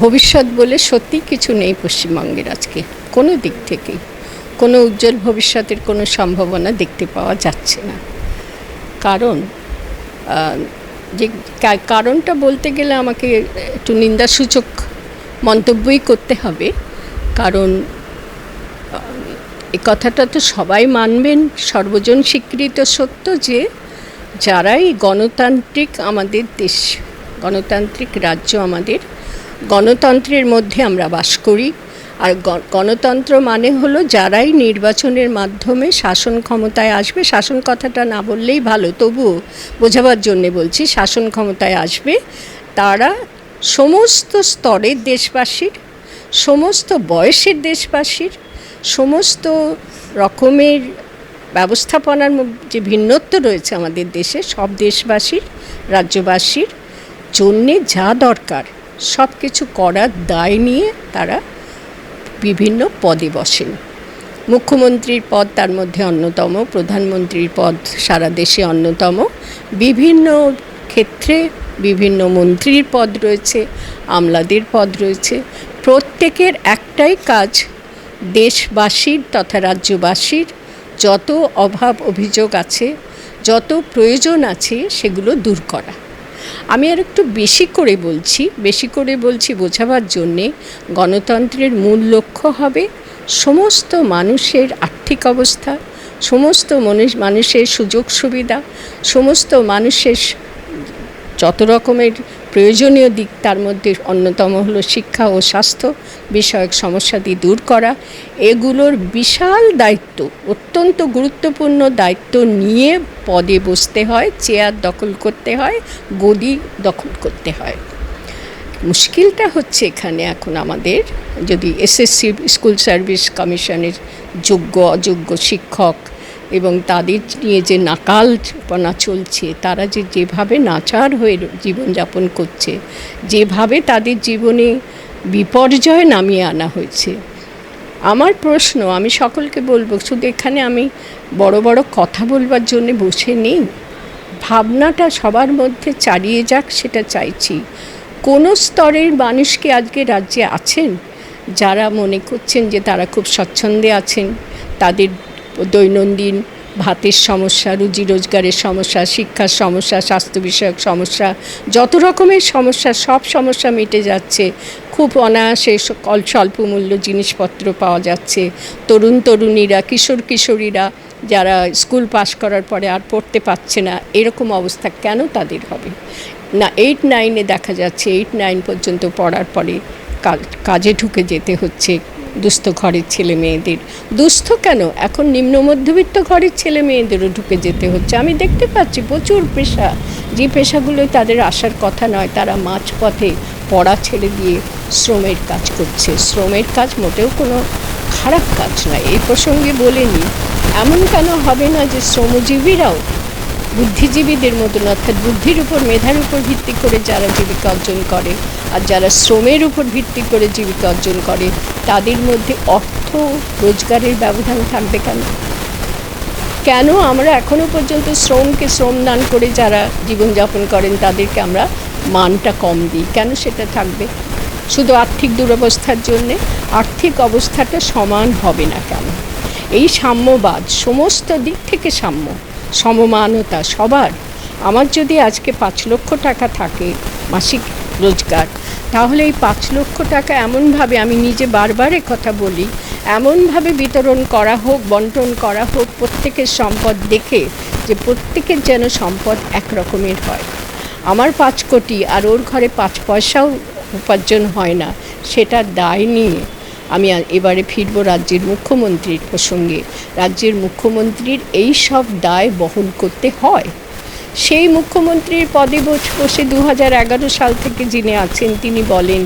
ভবিষ্যৎ বলে সত্যি কিছু নেই পশ্চিমবঙ্গের আজকে, কোনো দিক থেকেই। কোনো উজ্জ্বল ভবিষ্যতের কোনো সম্ভাবনা দেখতে পাওয়া যাচ্ছে না। কারণ যে কারণটা বলতে গেলে আমাকে একটু নিন্দাসূচক মন্তব্যই করতে হবে। কারণ, এ কথাটা তো সবাই মানবেন, সর্বজন স্বীকৃত সত্য যে, যারাই গণতান্ত্রিক আমাদের দেশ, গণতান্ত্রিক রাজ্য আমাদের গণতন্ত্রের মধ্যে আমরা বাস করি। আর গণতন্ত্র মানে হলো যারাই নির্বাচনের মাধ্যমে শাসন ক্ষমতায় আসবে, শাসন কথাটা না বললেই ভালো। তবুও বোঝাবার জন্যে বলছি, শাসন ক্ষমতায় আসবে, তারা সমস্ত স্তরের দেশবাসীর, সমস্ত বয়সের দেশবাসীর, সমস্ত রকমের ব্যবস্থাপনার যে ভিন্নত্ব রয়েছে আমাদের দেশে, সব দেশবাসীর, রাজ্যবাসীর জন্যে যা দরকার সব কিছু করার দায় নিয়ে তারা বিভিন্ন পদে বসেন। মুখ্যমন্ত্রীর পদ তার মধ্যে অন্যতম, প্রধানমন্ত্রীর পদ সারা দেশে অন্যতম। বিভিন্ন ক্ষেত্রে বিভিন্ন মন্ত্রীর পদ রয়েছে, আমলাদের পদ রয়েছে। প্রত্যেকের একটাই কাজ দেশবাসীর তথা রাজ্যবাসীর যত অভাব অভিযোগ আছে, যত প্রয়োজন আছে, সেগুলো দূর করা। আমি আর একটু বেশি করে বলছি, বেশি করে বলছি বোঝাবার জন্যে গণতন্ত্রের মূল লক্ষ্য হবে সমস্ত মানুষের আর্থিক অবস্থা, সমস্ত মানুষ, মানুষের সুযোগ সুবিধা, সমস্ত মানুষের যত রকমের প্রয়োজনীয় দিক তার মধ্যে অন্যতম হলো শিক্ষা ও স্বাস্থ্য বিষয়ক সমস্যাদি দূর করা। এগুলোর বিশাল দায়িত্ব, অত্যন্ত গুরুত্বপূর্ণ দায়িত্ব নিয়ে পদে বসতে হয়, চেয়ার দখল করতে হয়, গদি দখল করতে হয়। মুশকিলটা হচ্ছে এখানে এখন আমাদের, যদি এসএসসি স্কুল সার্ভিস কমিশনের যোগ্য, অযোগ্য শিক্ষক এবং তাদের নিয়ে যে নাকাল নাকালপনা চলছে, তারা যে যেভাবে নাচার হয়ে জীবনযাপন করছে, যেভাবে তাদের জীবনে বিপর্যয় নামিয়ে আনা হয়েছে। আমার প্রশ্ন, আমি সকলকে বলব, শুধু এখানে আমি বড় বড় কথা বলবার জন্য বসে নেই। ভাবনাটা সবার মধ্যে চালিয়ে যাক, সেটা চাইছি। কোন স্তরের মানুষকে আজকে রাজ্যে আছেন? যারা মনে করছেন যে তারা খুব স্বচ্ছন্দে আছেন, তাদের দৈনন্দিন ভাতের সমস্যা, রুজি রোজগারের সমস্যা, শিক্ষার সমস্যা, স্বাস্থ্য বিষয়ক সমস্যা, যত রকমের সমস্যা, সব সমস্যা মিটে যাচ্ছে। খুব অনায়াসে স্বল্প মূল্য জিনিসপত্র পাওয়া যাচ্ছে। তরুণ তরুণীরা, কিশোর কিশোরীরা যারা স্কুল পাশ করার পরে আর পড়তে পারছে না, এরকম অবস্থা কেন তাদের হবে? না এইট নাইনে দেখা যাচ্ছে এইট নাইন পর্যন্ত পড়ার পরে কাজে ঢুকে যেতে হচ্ছে। দুস্থ ঘরের ছেলে মেয়েদের। দুস্থ কেন? এখন নিম্ন মধ্যবিত্ত ঘরের ছেলে মেয়েদেরও ঢুকে যেতে হচ্ছে। আমি দেখতে পাচ্ছি প্রচুর পেশা। যে পেশাগুলোই তাদের আসার কথা নয়, তারা মাঝপথে পড়া ছেড়ে দিয়ে শ্রমের কাজ করছে। শ্রমের কাজ মোটেও কোনো খারাপ কাজ নয়। এই প্রসঙ্গে বলে নিই এমন কেন হবে না যে শ্রমজীবীরাও বুদ্ধিজীবীদের মতন, অর্থাৎ বুদ্ধির উপর, মেধার উপর ভিত্তি করে যারা জীবিকা অর্জন করে আর যারা শ্রমের উপর ভিত্তি করে জীবিকা অর্জন করে, তাদের মধ্যে অর্থ রোজগারের ব্যবধান থাকবে কেন? কেন আমরা এখনও পর্যন্ত শ্রমকে শ্রম দান করে যারা জীবনযাপন করেন, তাদেরকে আমরা মানটা কম দিই? কেন সেটা থাকবে? শুধু আর্থিক দুরবস্থার জন্যে? আর্থিক অবস্থাটা সমান হবে না কেন? এই সাম্যবাদ সমস্ত দিক থেকে সাম্য। সমমানতা সবার। আমার যদি আজকে পাঁচ লক্ষ টাকা থাকে মাসিক রোজগার, তাহলে এই পাঁচ লক্ষ টাকা এমনভাবে আমি নিজে বারবার কথা বলি, এমনভাবে বিতরণ করা হোক, বন্টন করা হোক, প্রত্যেকের সম্পদ দেখে যে প্রত্যেকের যেন সম্পদ এক রকমের হয়। আমার পাঁচ কোটি আর ওর ঘরে পাঁচ পয়সাও উপার্জন হয় না সেটার দায় নিয়ে। আমি এবারে ফিরব রাজ্যের মুখ্যমন্ত্রীর প্রসঙ্গে। রাজ্যের মুখ্যমন্ত্রীর এই সব দায় বহন করতে হয়। সেই মুখ্যমন্ত্রীর পদে বস- দু হাজার এগারো সাল থেকে যিনি আছেন, তিনি বলেন,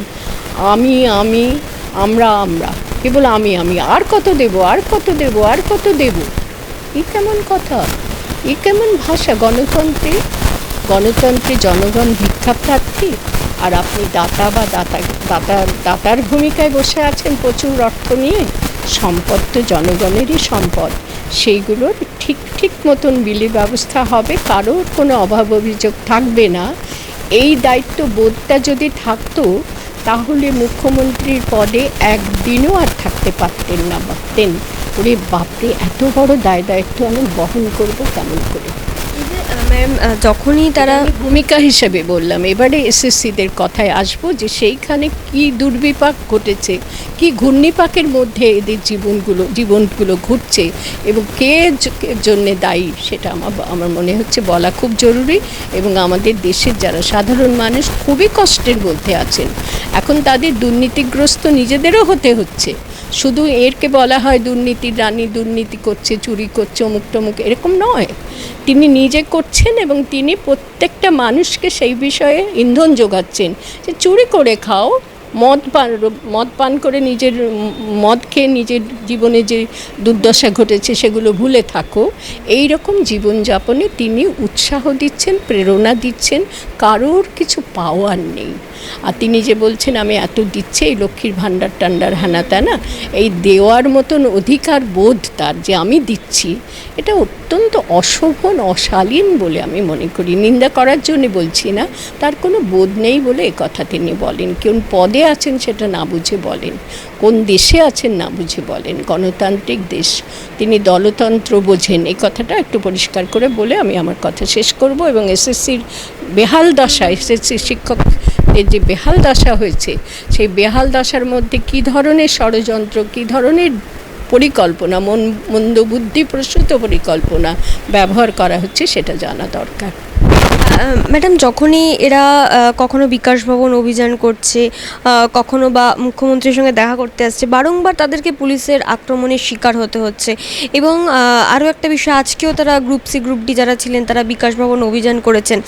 আমি আমি, আমরা আমরা। কেবল আমি আমি। আর কত দেব, আর কত দেব, আর কত দেব? এ কেমন কথা? এ কেমন ভাষা? গণতন্ত্রে? গণতন্ত্রে জনগণ ভিক্ষা প্রার্থী? আর আপনি দাতা বা দাতা দাতা, দাতার ভূমিকায় বসে আছেন প্রচুর অর্থ নিয়ে, সম্পদ তো জনগণেরই সম্পদ। সেইগুলোর ঠিক ঠিক মতন বিলি ব্যবস্থা হবে, কারোর কোনো অভাব অভিযোগ থাকবে না। এই দায়িত্ব বোধটা যদি থাকতো, তাহলে মুখ্যমন্ত্রীর পদে একদিনও আর থাকতে পারতেন না, ভাবতেন, ওরে বাপরে, এত বড় দায় দায়িত্ব আমি বহন করব কেমন করে? ম্যাম যখনই তারা ভূমিকা হিসেবে বললাম, এবারে এসএসসিদের কথায় আসব যে সেইখানে কি দুর্বিপাক ঘটেছে, কি ঘূর্ণিপাকের মধ্যে এদের জীবনগুলো জীবনগুলো ঘুরছে এবং কে জন্যে দায়ী সেটা আমার আমার মনে হচ্ছে বলা খুব জরুরি এবং আমাদের দেশের যারা সাধারণ মানুষ খুবই কষ্টের মধ্যে আছেন। এখন তাদের দুর্নীতিগ্রস্ত নিজেদেরও হতে হচ্ছে। শুধু এরকে বলা হয় দুর্নীতির রানী দুর্নীতি করছে, চুরি করছে, অমুক টমুক, এরকম নয়। তিনি নিজে করছেন এবং তিনি প্রত্যেকটা মানুষকে সেই বিষয়ে ইন্ধন যোগাচ্ছেন যে চুরি করে খাও, মদ পান মদ পান করে নিজের মদ খেয়ে নিজের জীবনে যে দুর্দশা ঘটেছে সেগুলো ভুলে থাকো। এই রকম জীবনযাপনে তিনি উৎসাহ দিচ্ছেন, প্রেরণা দিচ্ছেন, কারোর কিছু পাওয়ার নেই। আর তিনি যে বলছেন, আমি এত দিচ্ছি এই লক্ষ্মীর ভাণ্ডার টান্ডার হানা না, এই দেওয়ার মতন অধিকার বোধ তার যে আমি দিচ্ছি, এটা অত্যন্ত অশোভন, অশালীন বলে আমি মনে করি। নিন্দা করার জন্য বলছি না, তার কোনো বোধ নেই বলে এ কথা তিনি বলেন। কোন পদে আছেন সেটা না বুঝে বলেন, কোন দেশে আছেন না বুঝে বলেন। গণতান্ত্রিক দেশ, তিনি দলতন্ত্র বোঝেন। এই কথাটা একটু পরিষ্কার করে বলে আমি আমার কথা শেষ করব এবং এসএসসির বেহাল দশা এসএসসি শিক্ষকদের যে বেহাল দশা হয়েছে, সেই বেহাল দশার মধ্যে কি ধরনের ষড়যন্ত্র, কি ধরনের পরিকল্পনা, মন, মন্দ বুদ্ধি প্রসূত পরিকল্পনা ব্যবহার করা হচ্ছে সেটা জানা দরকার? ম্যাডাম, যখনই এরা কখনো বিকাশ ভবন অভিযান করছে কখনো বা মুখ্যমন্ত্রীর সঙ্গে দেখা করতে আসছে, বারংবার তাদেরকে পুলিশের আক্রমণের শিকার হতে হচ্ছে। এবং আরও একটা বিষয়, আজকেও তারা গ্রুপ সি গ্রুপ ডি যারা ছিলেন, তারা বিকাশ ভবন অভিযান করেছেন।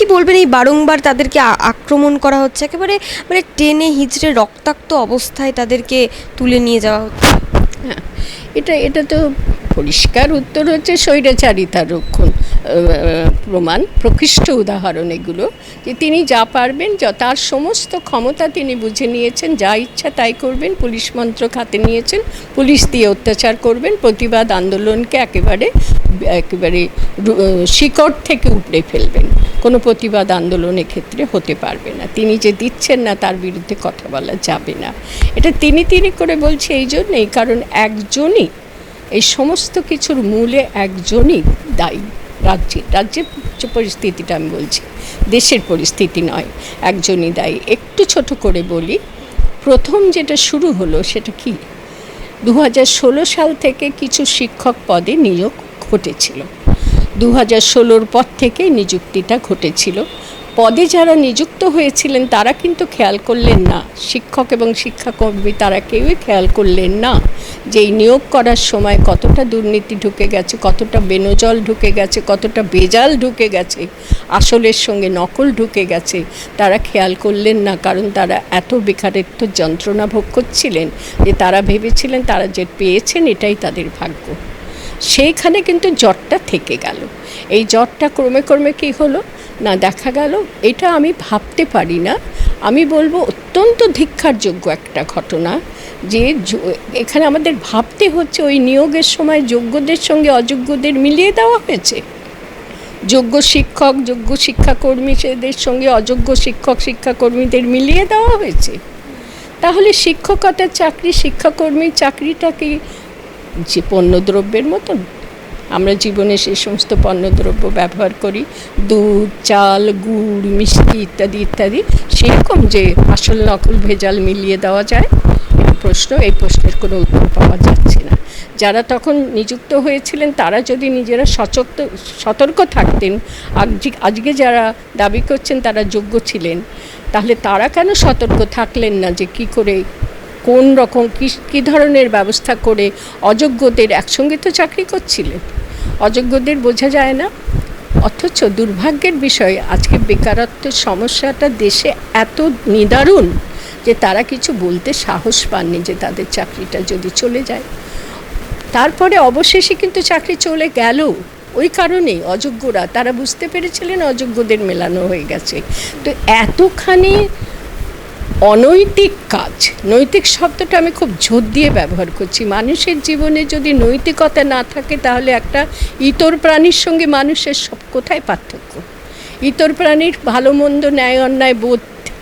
কি বলবেন এই বারংবার তাদেরকে আক্রমণ করা হচ্ছে? একেবারে মানে টেনে হিচড়ে রক্তাক্ত অবস্থায় তাদেরকে তুলে নিয়ে যাওয়া হচ্ছে। হ্যাঁ এটা এটা তো পরিষ্কার উত্তর হচ্ছে স্বৈরাচারিতার রক্ষণ। প্রমাণ, প্রকৃষ্ট উদাহরণ এগুলো, যে তিনি যা পারবেন, যা, তার সমস্ত ক্ষমতা তিনি বুঝে নিয়েছেন, যা ইচ্ছা তাই করবেন, পুলিশ মন্ত্রক হাতে নিয়েছেন, পুলিশ দিয়ে অত্যাচার করবেন, প্রতিবাদ আন্দোলনকে একেবারে একেবারে শিকড় থেকে উপড়ে ফেলবেন। কোনো প্রতিবাদ আন্দোলনের ক্ষেত্রে হতে পারবে না। তিনি যে দিচ্ছেন না, তার বিরুদ্ধে কথা বলা যাবে না। এটা তিনি তিনি করে বলছে এই জন্যেই, কারণ একজনই, এই সমস্ত কিছুর মূলে একজনই দায়ী। রাজ্যে রাজ্যের যে পরিস্থিতিটা আমি বলছি, দেশের পরিস্থিতি নয়, একজনই দায়ী। একটু ছোট করে বলি, প্রথম যেটা শুরু হলো সেটা কি? দু হাজার ষোলো সাল থেকে কিছু শিক্ষক পদে নিয়োগ ঘটেছিল। দু হাজার ষোলোর পর থেকে নিযুক্তিটা ঘটেছিল। পদে যারা নিযুক্ত হয়েছিলেন, তারা কিন্তু খেয়াল করলেন না। শিক্ষক এবং শিক্ষাকর্মী, তারা কেউই খেয়াল করলেন না যে এই নিয়োগ করার সময় কতটা দুর্নীতি ঢুকে গেছে, কতটা বেনজল ঢুকে গেছে, কতটা বেজাল ঢুকে গেছে, আসলের সঙ্গে নকল ঢুকে গেছে। তারা খেয়াল করলেন না, কারণ তারা এত বেকারত্ব যন্ত্রণা ভোগ করছিলেন যে তারা ভেবেছিলেন তারা যে পেয়েছেন এটাই তাদের ভাগ্য। সেইখানে কিন্তু জ্বরটা থেকে গেল। এই জ্বরটা ক্রমে ক্রমে কী হলো? না, দেখা গেল, এটা আমি ভাবতে পারি না। আমি বলব অত্যন্ত ধিক্ষারযোগ্য একটা ঘটনা যে এখানে আমাদের ভাবতে হচ্ছে ওই নিয়োগের সময় যোগ্যদের সঙ্গে অযোগ্যদের মিলিয়ে দেওয়া হয়েছে। যোগ্য শিক্ষক, যোগ্য শিক্ষাকর্মীদের সঙ্গে অযোগ্য শিক্ষক, শিক্ষাকর্মীদের মিলিয়ে দেওয়া হয়েছে। তাহলে শিক্ষকতার চাকরি, শিক্ষাকর্মীর চাকরিটা কি যে পণ্যদ্রব্যের মতন? আমরা জীবনে সেই সমস্ত পণ্যদ্রব্য ব্যবহার করি। দুধ, চাল, গুড়, মিষ্টি ইত্যাদি ইত্যাদি। সেরকম যে আসল নকল ভেজাল মিলিয়ে দেওয়া যায় প্রশ্ন, এই প্রশ্নের কোনো উত্তর পাওয়া যাচ্ছে না। যারা তখন নিযুক্ত হয়েছিলেন, তারা যদি নিজেরা সচক্ত, সতর্ক থাকতেন, আজ- আজকে যারা দাবি করছেন, তারা যোগ্য ছিলেন। তাহলে তারা কেন সতর্ক থাকলেন না যে কি করে কোন রকম কী কী ধরনের ব্যবস্থা করে অযোগ্যদের একসঙ্গে তো চাকরি করছিলেন? অযোগ্যদের বোঝা যায় না। অথচ দুর্ভাগ্যের বিষয়, আজকে বেকারত্বের সমস্যাটা দেশে এত নিদারুণ যে তারা কিছু বলতে সাহস পাননি যে তাদের চাকরিটা যদি চলে যায়। তারপরে অবশেষে কিন্তু চাকরি চলে গেল। ওই কারণেই অযোগ্যরা, তারা বুঝতে পেরেছিলেন অযোগ্যদের মেলানো হয়ে গেছে। তো এতখানি অনৈতিক কাজ। নৈতিক শব্দটা আমি খুব জোর দিয়ে ব্যবহার করছি। মানুষের জীবনে যদি নৈতিকতা না থাকে, তাহলে একটা ইতর প্রাণীর সঙ্গে মানুষের সব কোথায় পার্থক্য? ইতর প্রাণীর ভালো, মন্দ, ন্যায়, অন্যায় বোধ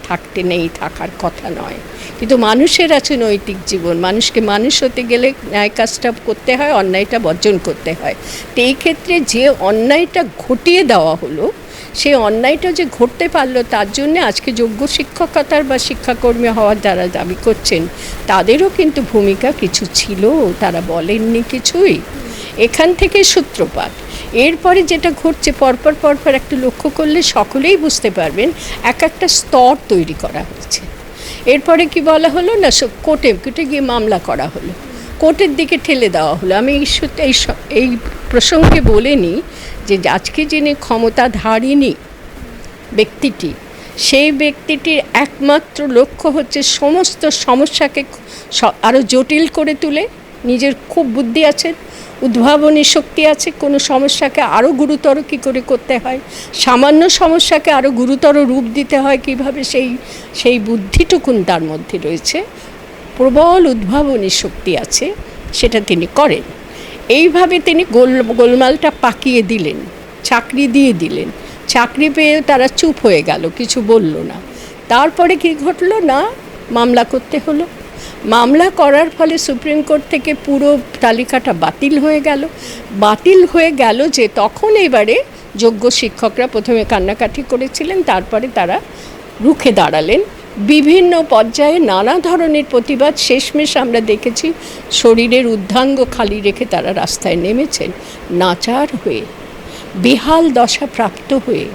থাকতে নেই, থাকার কথা নয়। কিন্তু মানুষের আছে নৈতিক জীবন। মানুষকে মানুষ হতে গেলে ন্যায় কাজটা করতে হয়, অন্যায়টা বর্জন করতে হয়। তো এই ক্ষেত্রে যে অন্যায়টা ঘটিয়ে দেওয়া হলো সেই অন্যায়টা যে ঘটতে পারল তার জন্য আজকে যোগ্য শিক্ষকতার বা শিক্ষাকর্মী হওয়ার যারা দাবি করছেন, তাদেরও কিন্তু ভূমিকা কিছু ছিল, তারা বলেননি কিছুই। এখান থেকে সূত্রপাত। এরপরে যেটা ঘটছে, পরপর পরপর একটু লক্ষ্য করলে সকলেই বুঝতে পারবেন, এক একটা স্তর তৈরি করা হয়েছে। এরপরে কি বলা হলো না, সব কোর্টে কোর্টে গিয়ে মামলা করা হলো। কোর্টের দিকে ঠেলে দেওয়া হলো। আমি এই এই প্রসঙ্গে বলে নিই যে আজকে যিনি ক্ষমতাধারিণী ব্যক্তিটি, সেই ব্যক্তিটির একমাত্র লক্ষ্য হচ্ছে সমস্ত সমস্যাকে আরও জটিল করে তুলে। নিজের খুব বুদ্ধি আছে, উদ্ভাবনী শক্তি আছে, কোনো সমস্যাকে আরও গুরুতর কী করে করতে হয়, সামান্য সমস্যাকে আরও গুরুতর রূপ দিতে হয় কীভাবে, সেই সেই বুদ্ধিটুকুন তার মধ্যে রয়েছে। প্রবল উদ্ভাবনী শক্তি আছে, সেটা তিনি করেন। এইভাবে তিনি গোল, গোলমালটা পাকিয়ে দিলেন, চাকরি দিয়ে দিলেন। চাকরি পেয়ে তারা চুপ হয়ে গেল, কিছু বলল না। তারপরে কি ঘটলো? না, মামলা করতে হলো। মামলা করার ফলে সুপ্রিম কোর্ট থেকে পুরো তালিকাটা বাতিল হয়ে গেল। বাতিল হয়ে গেল যে তখন এবারে যোগ্য শিক্ষকরা প্রথমে কান্নাকাটি করেছিলেন, তারপরে তারা রুখে দাঁড়ালেন। বিভিন্ন পর্যায়ে নানা ধরনের প্রতিবাদ শেষমেশ আমরা দেখেছি। শরীরের উর্ধাঙ্গ খালি রেখে তারা রাস্তায় নেমেছেন, নাচার হয়ে, বেহাল দশা প্রাপ্ত হয়ে।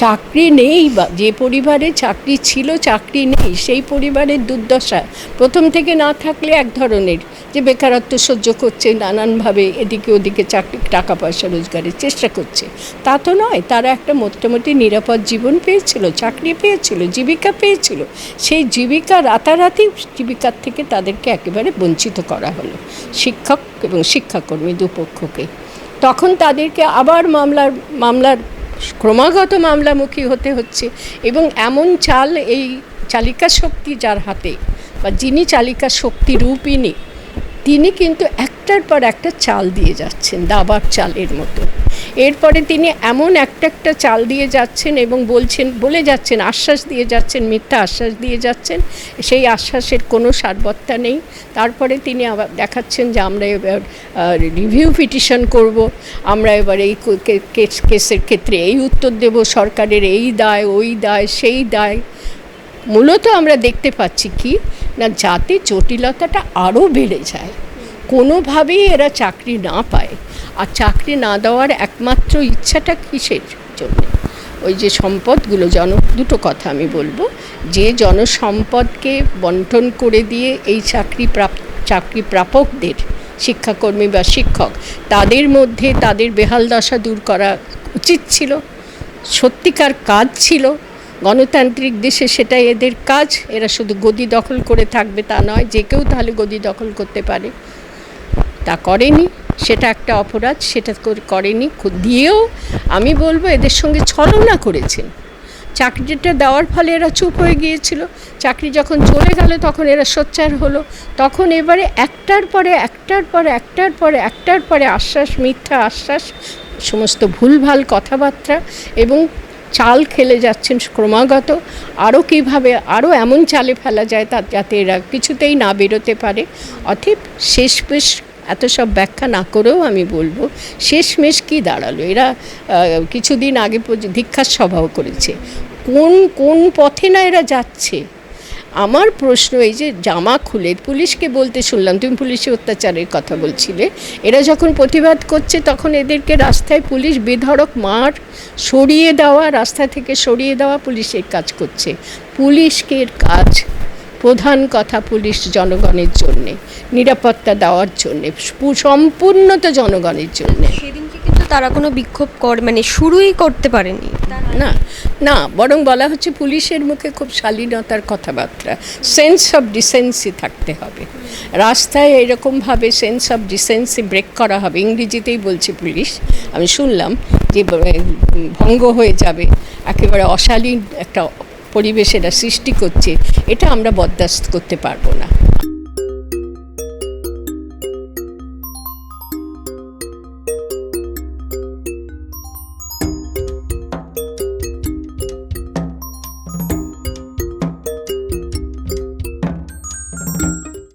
চাকরি নেই বা যে পরিবারে চাকরি ছিল, চাকরি নেই, সেই পরিবারের দুর্দশা। প্রথম থেকে না থাকলে এক ধরনের যে বেকারত্ব সহ্য করছে, নানানভাবে এদিকে ওদিকে চাকরি টাকা পয়সা রোজগারের চেষ্টা করছে। তা তো নয়, তারা একটা মোটামুটি নিরাপদ জীবন পেয়েছিল, চাকরি পেয়েছিল, জীবিকা পেয়েছিল। সেই জীবিকা রাতারাতি জীবিকার থেকে তাদেরকে একেবারে বঞ্চিত করা হলো, শিক্ষক এবং শিক্ষাকর্মী দুপক্ষকে। তখন তাদেরকে আবার মামলার মামলার ক্রমাগত মামলামুখী হতে হচ্ছে এবং এমন চাল এই চালিকা শক্তি যার হাতে বা যিনি চালিকা শক্তি রূপিনী তিনি কিন্তু একটার পর একটা চাল দিয়ে যাচ্ছেন, দাবার চালের মতো। এরপরে তিনি এমন একটা একটা চাল দিয়ে যাচ্ছেন এবং বলছেন, বলে যাচ্ছেন, আশ্বাস দিয়ে যাচ্ছেন, মিথ্যা আশ্বাস দিয়ে যাচ্ছেন। সেই আশ্বাসের কোনো সারবত্তা নেই। তারপরে তিনি আবার দেখাচ্ছেন যে আমরা এবার রিভিউ পিটিশন করব। আমরা এবার এই কেস, কেসের ক্ষেত্রে এই উত্তর দেব, সরকারের এই দায়, ওই দায়, সেই দায়। মূলত আমরা দেখতে পাচ্ছি কি, না যাতে জটিলতাটা আরও বেড়ে যায়। কোনোভাবেই এরা চাকরি না পায়। আর চাকরি না দেওয়ার একমাত্র ইচ্ছাটা কিসের জন্য? ওই যে সম্পদগুলো জন, দুটো কথা আমি বলব। যে জনসম্পদকে বন্টন করে দিয়ে এই চাকরি প্রাপ, চাকরি প্রাপকদের শিক্ষাকর্মী বা শিক্ষক, তাদের মধ্যে তাদের বেহাল দশা দূর করা উচিত ছিল। সত্যিকার কাজ ছিল। গণতান্ত্রিক দেশে সেটাই এদের কাজ। এরা শুধু গদি দখল করে থাকবে তা নয়, যে কেউ তাহলে গদি দখল করতে পারে। তা করেনি। সেটা একটা অপরাধ, সেটা করেনি দিয়েও আমি বলব এদের সঙ্গে ছলনা করেছেন। চাকরিটা দেওয়ার ফলে এরা চুপ হয়ে গিয়েছিল। চাকরি যখন চলে গেল তখন এরা সোচ্চার হলো। তখন এবারে একটার পরে একটার পরে একটার পরে একটার পরে আশ্বাস, মিথ্যা আশ্বাস, সমস্ত ভুলভাল কথাবার্তা এবং চাল খেলে যাচ্ছেন ক্রমাগত। আরও কীভাবে আরও এমন চালে ফেলা যায় তা যাতে এরা কিছুতেই না বেরোতে পারে। অথব শেষমেশ এত সব ব্যাখ্যা না করেও আমি বলব, শেষমেশ কী দাঁড়াল? এরা কিছুদিন আগে ধিক্ষার সভাও করেছে। কোন কোন পথে না এরা যাচ্ছে? আমার প্রশ্ন এই যে জামা খুলে পুলিশকে বলতে শুনলাম, তুমি পুলিশি অত্যাচারের কথা বলছিলে, এরা যখন প্রতিবাদ করছে তখন এদেরকে রাস্তায় পুলিশ বেধড়ক মার, সরিয়ে দেওয়া, রাস্তা থেকে সরিয়ে দেওয়া পুলিশের কাজ করছে। পুলিশকে কাজ প্রধান কথা পুলিশ জনগণের জন্যে নিরাপত্তা দেওয়ার জন্যে পু- সম্পূর্ণত জনগণের জন্যে। সেদিনকে কিন্তু তারা কোনো বিক্ষোভ কর মানে শুরুই করতে পারেনি। না না বরং বলা হচ্ছে পুলিশের মুখে খুব শালীনতার কথাবার্তা। সেন্স অফ ডিসেন্সি থাকতে হবে। রাস্তায় এরকমভাবে সেন্স অফ ডিসেন্সি ব্রেক করা হবে। ইংরেজিতেই বলছে পুলিশ আমি শুনলাম যে ভঙ্গ হয়ে যাবে একেবারে অশালীন একটা পরিবেশ এরা সৃষ্টি করছে এটা আমরা বরদাস্ত করতে পারব না।